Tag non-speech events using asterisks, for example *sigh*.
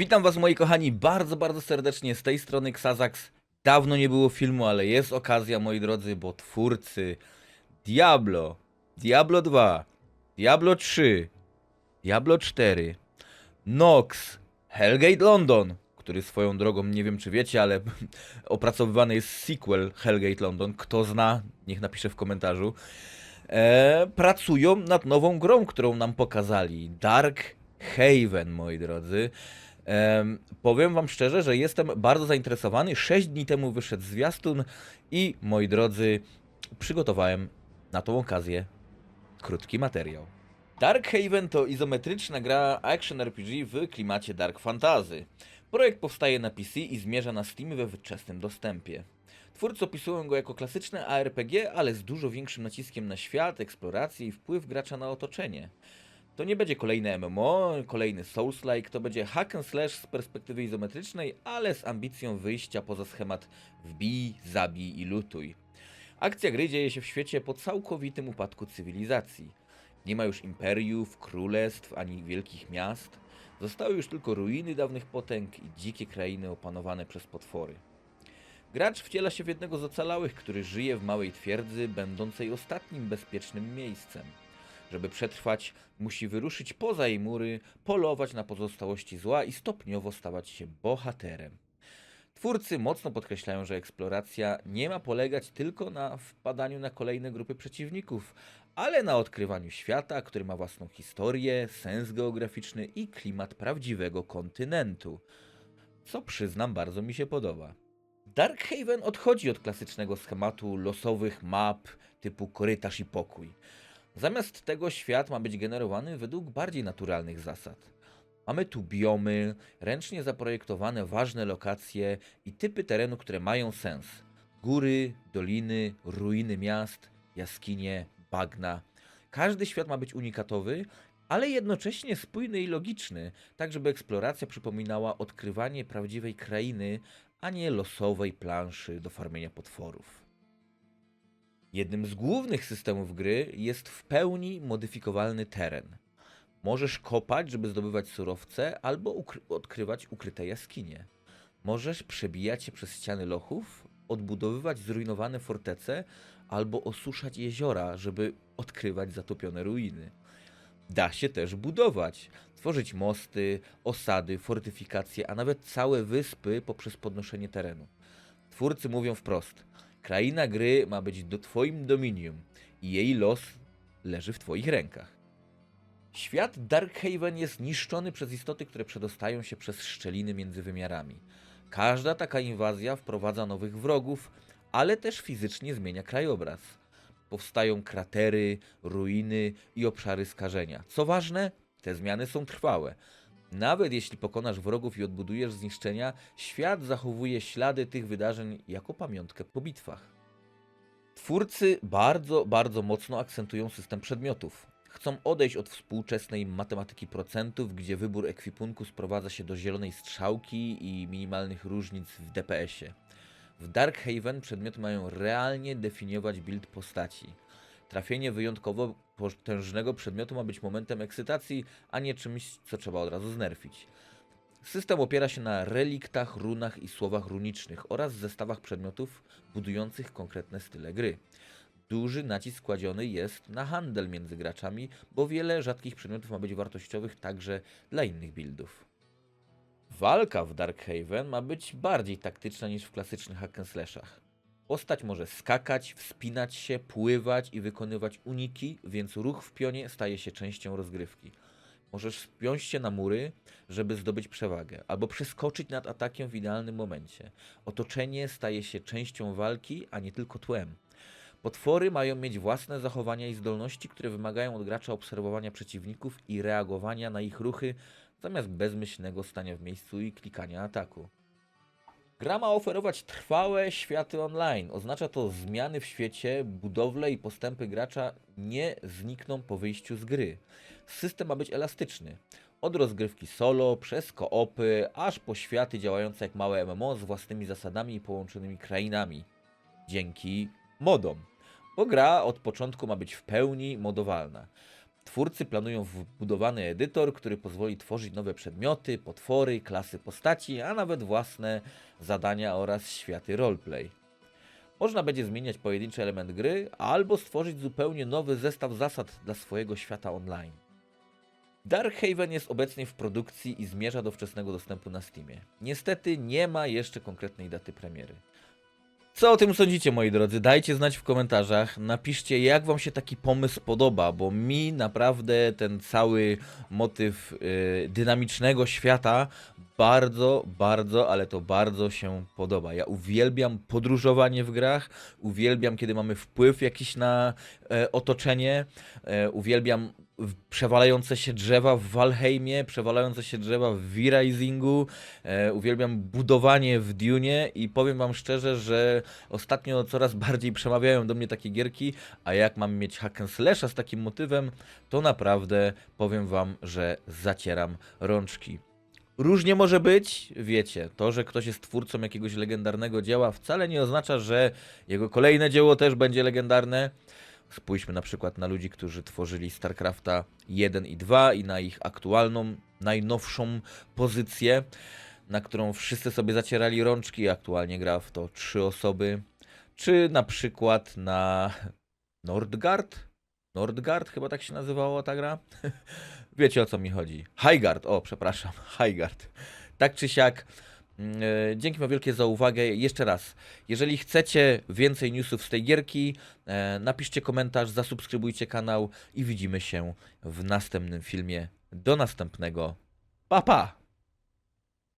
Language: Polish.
Witam was moi kochani bardzo, bardzo serdecznie z tej strony Xazax. Dawno nie było filmu, ale jest okazja moi drodzy, bo twórcy Diablo, Diablo 2, Diablo 3, Diablo 4, Nox, Hellgate London, który swoją drogą, nie wiem czy wiecie, ale *laughs* opracowywany jest sequel Hellgate London. Kto zna, niech napisze w komentarzu. E, pracują nad nową grą, którą nam pokazali. Dark Haven, moi drodzy. Em, powiem wam szczerze, że jestem bardzo zainteresowany. 6 dni temu wyszedł zwiastun i moi drodzy, przygotowałem na tą okazję krótki materiał. Dark Haven to izometryczna gra action RPG w klimacie dark fantasy. Projekt powstaje na PC i zmierza na Steam we wczesnym dostępie. Twórcy opisują go jako klasyczne ARPG, ale z dużo większym naciskiem na świat, eksplorację i wpływ gracza na otoczenie. To nie będzie kolejne MMO, kolejny Souls-like, to będzie hack and slash z perspektywy izometrycznej, ale z ambicją wyjścia poza schemat wbij, zabij i lutuj. Akcja gry dzieje się w świecie po całkowitym upadku cywilizacji. Nie ma już imperiów, królestw ani wielkich miast. Zostały już tylko ruiny dawnych potęg i dzikie krainy opanowane przez potwory. Gracz wciela się w jednego z ocalałych, który żyje w małej twierdzy, będącej ostatnim bezpiecznym miejscem. Żeby przetrwać, musi wyruszyć poza jej mury, polować na pozostałości zła i stopniowo stawać się bohaterem. Twórcy mocno podkreślają, że eksploracja nie ma polegać tylko na wpadaniu na kolejne grupy przeciwników, ale na odkrywaniu świata, który ma własną historię, sens geograficzny i klimat prawdziwego kontynentu. Co przyznam, bardzo mi się podoba. Darkhaven odchodzi od klasycznego schematu losowych map typu korytarz i pokój. Zamiast tego świat ma być generowany według bardziej naturalnych zasad. Mamy tu biomy, ręcznie zaprojektowane ważne lokacje i typy terenu, które mają sens. Góry, doliny, ruiny miast, jaskinie, bagna. Każdy świat ma być unikatowy, ale jednocześnie spójny i logiczny, tak żeby eksploracja przypominała odkrywanie prawdziwej krainy, a nie losowej planszy do farmienia potworów. Jednym z głównych systemów gry jest w pełni modyfikowalny teren. Możesz kopać, żeby zdobywać surowce, albo ukry- odkrywać ukryte jaskinie. Możesz przebijać się przez ściany lochów, odbudowywać zrujnowane fortece, albo osuszać jeziora, żeby odkrywać zatopione ruiny. Da się też budować, tworzyć mosty, osady, fortyfikacje, a nawet całe wyspy poprzez podnoszenie terenu. Twórcy mówią wprost: kraina gry ma być do Twoim dominium i jej los leży w Twoich rękach. Świat Darkhaven jest niszczony przez istoty, które przedostają się przez szczeliny między wymiarami. Każda taka inwazja wprowadza nowych wrogów, ale też fizycznie zmienia krajobraz. Powstają kratery, ruiny i obszary skażenia. Co ważne, te zmiany są trwałe. Nawet jeśli pokonasz wrogów i odbudujesz zniszczenia, świat zachowuje ślady tych wydarzeń jako pamiątkę po bitwach. Twórcy bardzo, bardzo mocno akcentują system przedmiotów. Chcą odejść od współczesnej matematyki procentów, gdzie wybór ekwipunku sprowadza się do zielonej strzałki i minimalnych różnic w DPS-ie. W Darkhaven przedmioty mają realnie definiować build postaci. Trafienie wyjątkowo potężnego przedmiotu ma być momentem ekscytacji, a nie czymś, co trzeba od razu znerfić. System opiera się na reliktach, runach i słowach runicznych oraz zestawach przedmiotów budujących konkretne style gry. Duży nacisk kładziony jest na handel między graczami, bo wiele rzadkich przedmiotów ma być wartościowych także dla innych buildów. Walka w Darkhaven ma być bardziej taktyczna niż w klasycznych hack. Postać może skakać, wspinać się, pływać i wykonywać uniki, więc ruch w pionie staje się częścią rozgrywki. Możesz spiąć się na mury, żeby zdobyć przewagę, albo przeskoczyć nad atakiem w idealnym momencie. Otoczenie staje się częścią walki, a nie tylko tłem. Potwory mają mieć własne zachowania i zdolności, które wymagają od gracza obserwowania przeciwników i reagowania na ich ruchy, zamiast bezmyślnego stania w miejscu i klikania ataku. Gra ma oferować trwałe światy online. Oznacza to zmiany w świecie, budowle i postępy gracza nie znikną po wyjściu z gry. System ma być elastyczny. Od rozgrywki solo, przez koopy, aż po światy działające jak małe MMO z własnymi zasadami i połączonymi krainami. Dzięki modom. Bo gra od początku ma być w pełni modowalna. Twórcy planują wbudowany edytor, który pozwoli tworzyć nowe przedmioty, potwory, klasy postaci, a nawet własne zadania oraz światy roleplay. Można będzie zmieniać pojedynczy element gry, albo stworzyć zupełnie nowy zestaw zasad dla swojego świata online. Darkhaven jest obecnie w produkcji i zmierza do wczesnego dostępu na Steamie. Niestety nie ma jeszcze konkretnej daty premiery. Co o tym sądzicie, moi drodzy? Dajcie znać w komentarzach. Napiszcie, jak wam się taki pomysł podoba, bo mi naprawdę ten cały motyw y, dynamicznego świata bardzo, bardzo, ale to bardzo się podoba. Ja uwielbiam podróżowanie w grach, uwielbiam, kiedy mamy wpływ jakiś na e, otoczenie, e, uwielbiam przewalające się drzewa w Valheimie, przewalające się drzewa w V-Risingu, e, uwielbiam budowanie w Dune i powiem wam szczerze, że ostatnio coraz bardziej przemawiają do mnie takie gierki, a jak mam mieć hack and slasha z takim motywem, to naprawdę powiem wam, że zacieram rączki. Różnie może być, wiecie, to, że ktoś jest twórcą jakiegoś legendarnego dzieła wcale nie oznacza, że jego kolejne dzieło też będzie legendarne. Spójrzmy na przykład na ludzi, którzy tworzyli StarCrafta 1 i 2 i na ich aktualną, najnowszą pozycję, na którą wszyscy sobie zacierali rączki, aktualnie gra w to trzy osoby. Czy na przykład na Nordgard? Nordgard chyba tak się nazywała ta gra? *laughs* Wiecie o co mi chodzi. Highgard, o przepraszam, *laughs* Highgard. Tak czy siak, mm, e, dzięki wielkie za uwagę. Jeszcze raz, jeżeli chcecie więcej newsów z tej gierki, e, napiszcie komentarz, zasubskrybujcie kanał i widzimy się w następnym filmie. Do następnego. Pa pa!